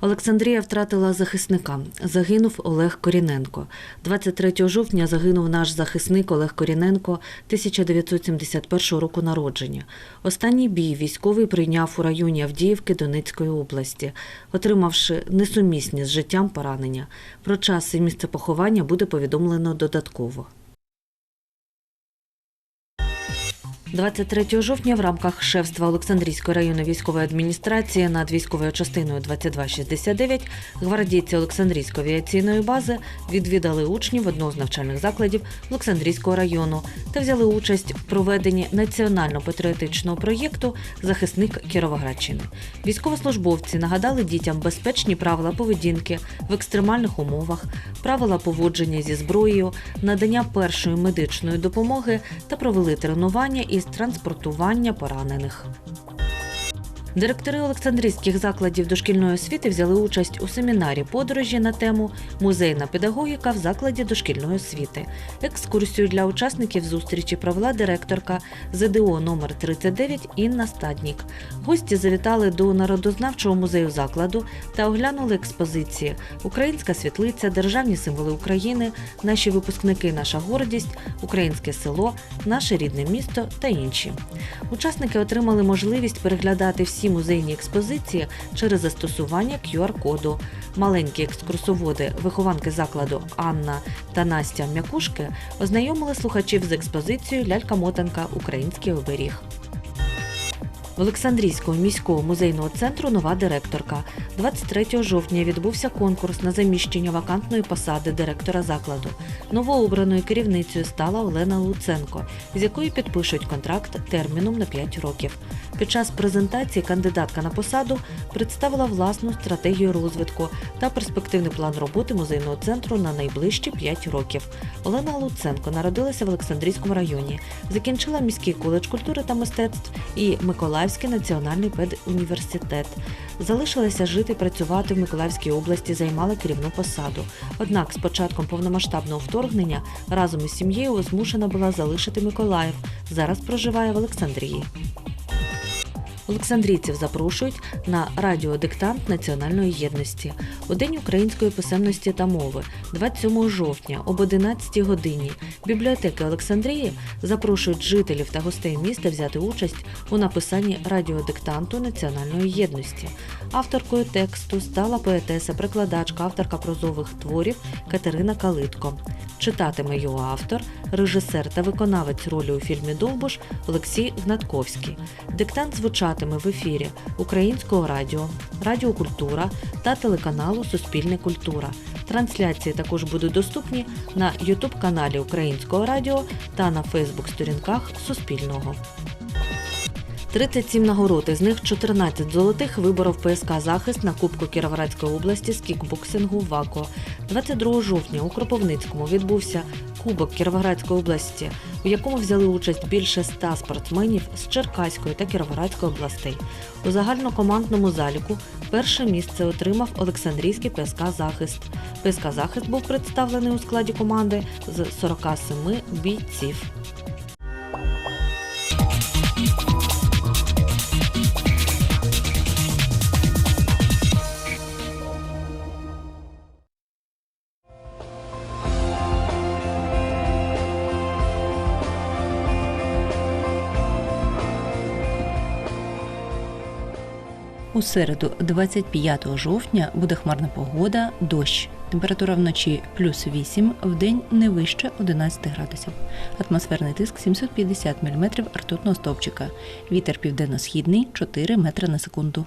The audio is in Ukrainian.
Олександрія втратила захисника. Загинув Олег Коріненко. 23 жовтня загинув наш захисник Олег Коріненко 1971 року народження. Останній бій військовий прийняв у районі Авдіївки Донецької області, отримавши несумісні з життям поранення. Про час і місце поховання буде повідомлено додатково. 23 жовтня в рамках шефства Олександрійської районної військової адміністрації над військовою частиною 2269 гвардійці Олександрійської авіаційної бази відвідали учнів одного з навчальних закладів Олександрійського району та взяли участь в проведенні національно-патріотичного проєкту Захисник Кіровоградщини. Військовослужбовці нагадали дітям безпечні правила поведінки в екстремальних умовах, правила поводження зі зброєю, надання першої медичної допомоги та провели тренування із транспортування поранених. Директори Олександрійських закладів дошкільної освіти взяли участь у семінарі подорожі на тему Музейна педагогіка в закладі дошкільної освіти. Екскурсію для учасників зустрічі провела директорка ЗДО номер 39 Інна Стаднік. Гості завітали до народознавчого музею закладу та оглянули експозиції Українська світлиця, державні символи України, наші випускники, наша гордість, українське село, наше рідне місто та інші. Учасники отримали можливість переглядати всі музейні експозиції через застосування QR-коду. Маленькі екскурсоводи, вихованки закладу Анна та Настя М'якушки ознайомили слухачів з експозицією Лялька-мотанка Український оберіг. Олександрійського міського музейного центру нова директорка. 23 жовтня відбувся конкурс на заміщення вакантної посади директора закладу. Новообраною керівницею стала Олена Луценко, з якою підпишуть контракт терміном на 5 років. Під час презентації кандидатка на посаду представила власну стратегію розвитку та перспективний план роботи музейного центру на найближчі 5 років. Олена Луценко народилася в Олександрійському районі, закінчила міський коледж культури та мистецтв і Миколаївський національний педуніверситет. Залишилася жити працювати в Миколаївській області, займала керівну посаду. Однак з початком повномасштабного вторгнення разом із сім'єю змушена була залишити Миколаїв. Зараз проживає в Олександрії. Олександрійців запрошують на радіодиктант національної єдності у День української писемності та мови 27 жовтня об 11 годині. Бібліотеки Олександрії запрошують жителів та гостей міста взяти участь у написанні радіодиктанту національної єдності. Авторкою тексту стала поетеса, прикладачка, авторка прозових творів Катерина Калитко. Читатиме його автор, режисер та виконавець ролі у фільмі Довбуш Олексій Гнатковський. Диктант звучатиме в ефірі Українського радіо, Радіо Культура та телеканалу Суспільне культура. Трансляції також будуть доступні на Ютуб каналі Українського радіо та на Фейсбук-сторінках Суспільного. 37 нагород, із них 14 золотих виборов ПСК захист на Кубку Кіровоградської області з кікбоксингу ВАКО. 22 жовтня у Кропивницькому відбувся Кубок Кіровоградської області, у якому взяли участь більше 100 спортсменів з Черкаської та Кіровоградської областей. У загальнокомандному заліку перше місце отримав Олександрійський ПСК захист. ПСК захист був представлений у складі команди з 47 бійців. У середу, 25 жовтня, буде хмарна погода, дощ. Температура вночі плюс 8, день не вище 11 градусів. Атмосферний тиск 750 мм ртутного стовпчика. Вітер південно-східний 4 метри на секунду.